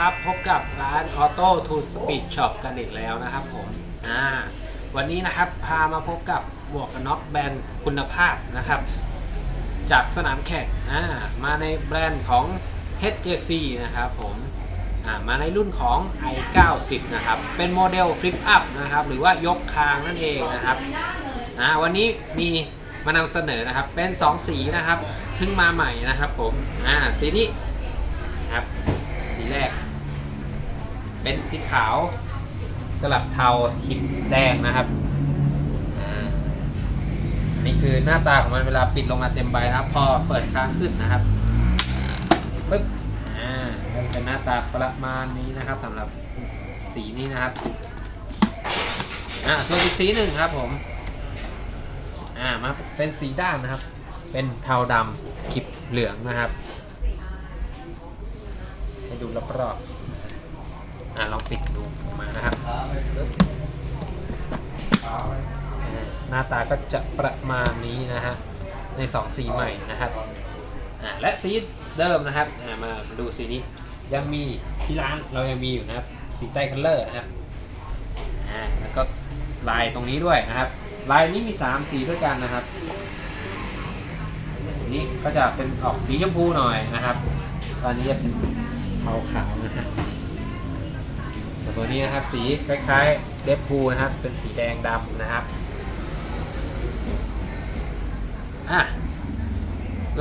ครับพบกับร้าน Auto to Speed Shop กันอีกแล้วนะครับผมอ่าวันนี้นะครับพามาพบกับหมวกกันน็อกแบรนด์คุณภาพนะครับ จากสนามแข่งอ่ามาในแบรนด์ของ HJC นะครับผมอ่ามาในรุ่นของ i90 นะครับ เป็นโมเดล Flip Up นะครับ หรือว่ายกคางนั่นเองนะครับอ่าวันนี้มีมานำเสนอนะครับเป็น 2 สีนะครับเพิ่งมาใหม่นะครับผมอ่าสีนี้ครับ เป็นสีขาว สลับเทาหินแดงนะครับอ่าอันนี่คือหน้าตาของมันเวลาปิดลงมาเต็มใบนะครับ พอเปิดค้างขึ้นนะครับปึ๊บอ่าเป็นหน้าตาประมาณนี้นะครับสำหรับสีนี้นะครับอ่าส่วนอีกสีหนึ่งครับผมอ่ามาเป็นสีด้านนะครับ เป็นเทาดำขีดเหลืองนะครับ ให้ดูรอบๆ อ่าลองปิดดูออกมานะครับ หน้าตาก็จะประมาณนี้นะฮะ ในสองสีใหม่นะครับอ่าและสีเดิมนะครับอ่ามาดูสีนี้ยังมีที่ร้านเรายังมีอยู่นะครับ สีใต้คัลเลอร์นะครับอ่าแล้วก็ลายตรงนี้ด้วยนะครับ ลายนี้มี 3 สีด้วยกันนะครับนี้ก็จะเป็นออกสีชมพูหน่อยนะครับ ตอนนี้จะเป็นขาวขาวๆนะฮะ แต่ตัวนี้นะครับสีคล้ายๆเดฟพูนะครับ เป็นสีแดงดำนะครับอะ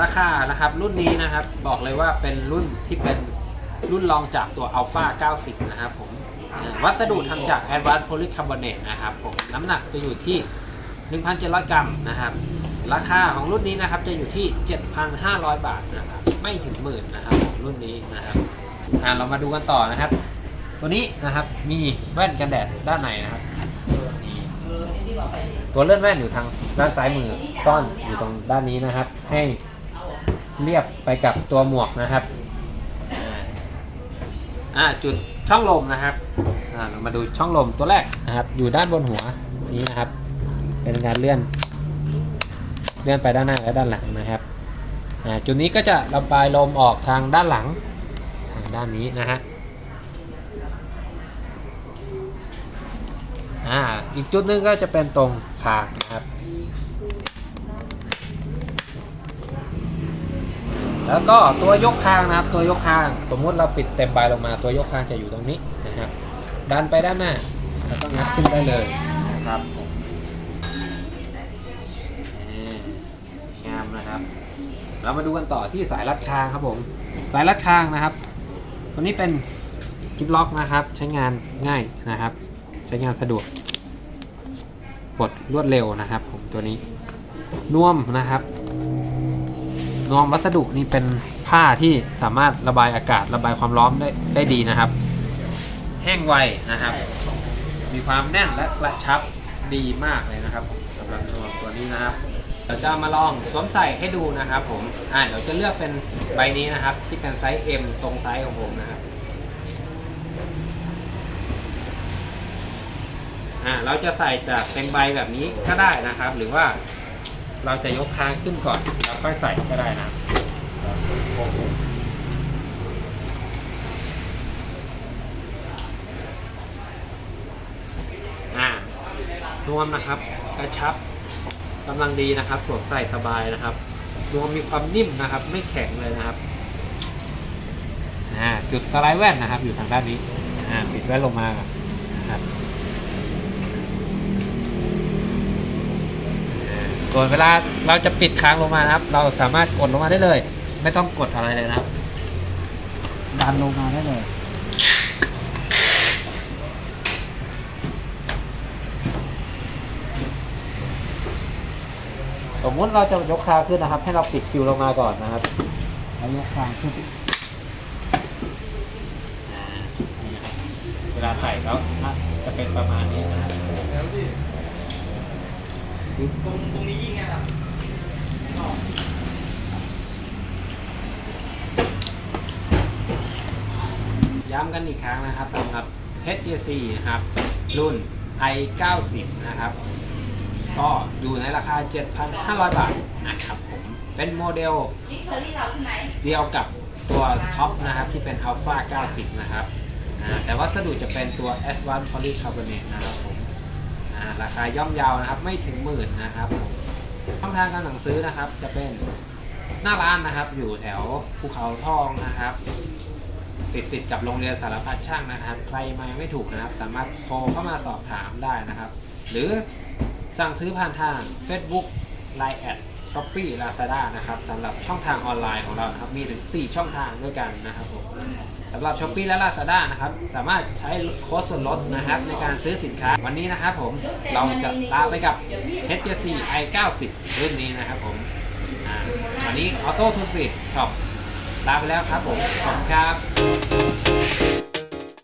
ราคานะครับรุ่นนี้นะครับบอกเลยว่าเป็นรุ่นที่เป็นรุ่นรองจากตัว Alpha 90 นะครับผมวัสดุทำจาก Advanced Polycarbonate นะครับผมน้ำหนักจะอยู่ที่ 1,700 กรัมนะครับ ราคาของรุ่นนี้นะครับจะอยู่ที่ 7,500 บาทนะครับไม่ถึงหมื่นนะครับผมรุ่นนี้นะครับอ่าเรามาดูกันต่อนะครับ ตัวนี้นะครับมีแว่นกันแดดด้านในนะครับนี่ตัวเลื่อนแว่นอยู่ทางด้านซ้ายมือซ่อนอยู่ตรงด้านนี้นะครับ ให้เรียบไปกับตัวหมวกนะครับอ่าอ่าจุดช่องลมนะครับอ่าเรามาดูช่องลมตัวแรกนะครับ อยู่ด้านบนหัวนี้นะครับ เป็นการเลื่อนเลื่อนไปด้านหน้าและด้านหลังนะครับอ่าจุดนี้ก็จะระบายลมออกทางด้านหลังทางด้านนี้นะฮะ อ่าอีกจุดหนึงก็จะเป็นตรงคางนะครับ แล้วก็ตัวยกคางนะครับ ตัวยกคางสมมุติเราปิดเต็มใบลงมา ตัวยกคางจะอยู่ตรงนี้นะครับ ดันไปด้านหน้าแล้วก็งัดขึ้นได้เลยนะครับสวยงามนะครับ เรามาดูกันต่อที่สายรัดคางครับผม สายรัดคางนะครับ ตัวนี้เป็นกิฟล็อกนะครับ ใช้งานง่ายนะครับ ใช้งานสะดวก ปลดรวดเร็วนะครับผมตัวนี้น่วมนะครับนวมวัสดุนี่เป็นผ้าที่สามารถระบายอากาศระบายความร้อนได้ได้ดีนะครับ แห้งไวนะครับ มีความแน่นและกระชับดีมากเลยนะครับสำหรับตัวตัวนี้นะครับเดี๋ยวจะามาลองสวมใส่ให้ดูนะครับ ผมอ่าเดี๋ยวจะเลือกเป็นใบนี้นะครับ ที่เป็นไซส์ M ทรงไซส์ของผมนะครับ อ่าเราจะใส่จากเต็มใบแบบนี้ก็ได้นะครับ หรือว่าเราจะยกค้างขึ้นก่อนแล้วค่อยใส่ก็ได้นะนวมนะครับกระชับกำลังดีนะครับสวมใส่สบายนะครับนวมมีความนิ่มนะครับ ไม่แข็งเลยนะครับจุดสไลด์แว่นนะครับ อยู่ทางด้านนี้ปิดแว่นลงมาครับ ส่วนเวลาเราจะปิดค้างลงมานะครับ เราสามารถกดลงมาได้เลย ไม่ต้องกดอะไรเลยนะครับ ดันลงมาได้เลยสมมติเราจะยกคางขึ้นนะครับ ให้เราปิดคิวลงมาก่อนนะครับแล้วยกคางขึ้นอ่านี่นะครับเวลาใส่แล้วนะจะเป็นประมาณนี้นะครับ ตรงตรงนี้ยิงไงล่ะย้ำกันอีกครั้งนะครับสำหรับ HJC นะครับ รุ่น i90 นะครับ ก็อยู่ในราคา 7,500 บาทนะครับผมเป็นโมเดลนี่เคอรี่เราใช่ไหมเดียวกับตัวท็อปนะครับ ที่เป็น Alpha 90 นะครับแต่วัสดุจะเป็นตัว S1 Polycarbonate นะครับผม อ่าราคาย่อมเยาวนะครับ ไม่ถึงหมื่นนะครับช่องทางการสั่งซื้อนะครับ จะเป็นหน้าร้านนะครับ อยู่แถวภูเขาทองนะครับ ติดติดกับโรงเรียนสารพัดช่างนะครับ ใครมาไม่ถูกนะครับ สามารถโทรเข้ามาสอบถามได้นะครับ หรือสั่งซื้อผ่านทาง Facebook Line แอด Shopee Lazada นะครับสำหรับช่องทางออนไลน์ของเรานะครับมีถึง 4 ช่องทางด้วยกันนะครับผมสำหรับ Shopee และ Lazada นะครับสามารถใช้โค้ดส่วนลดนะครับในการซื้อสินค้าวันนี้นะครับผมเราจะลาไปกับ HJC i90 รุ่นนี้นะครับผมอันนี้ Auto t o o l Fit Shop ลาไปแล้วครับผมขอบคุณครับ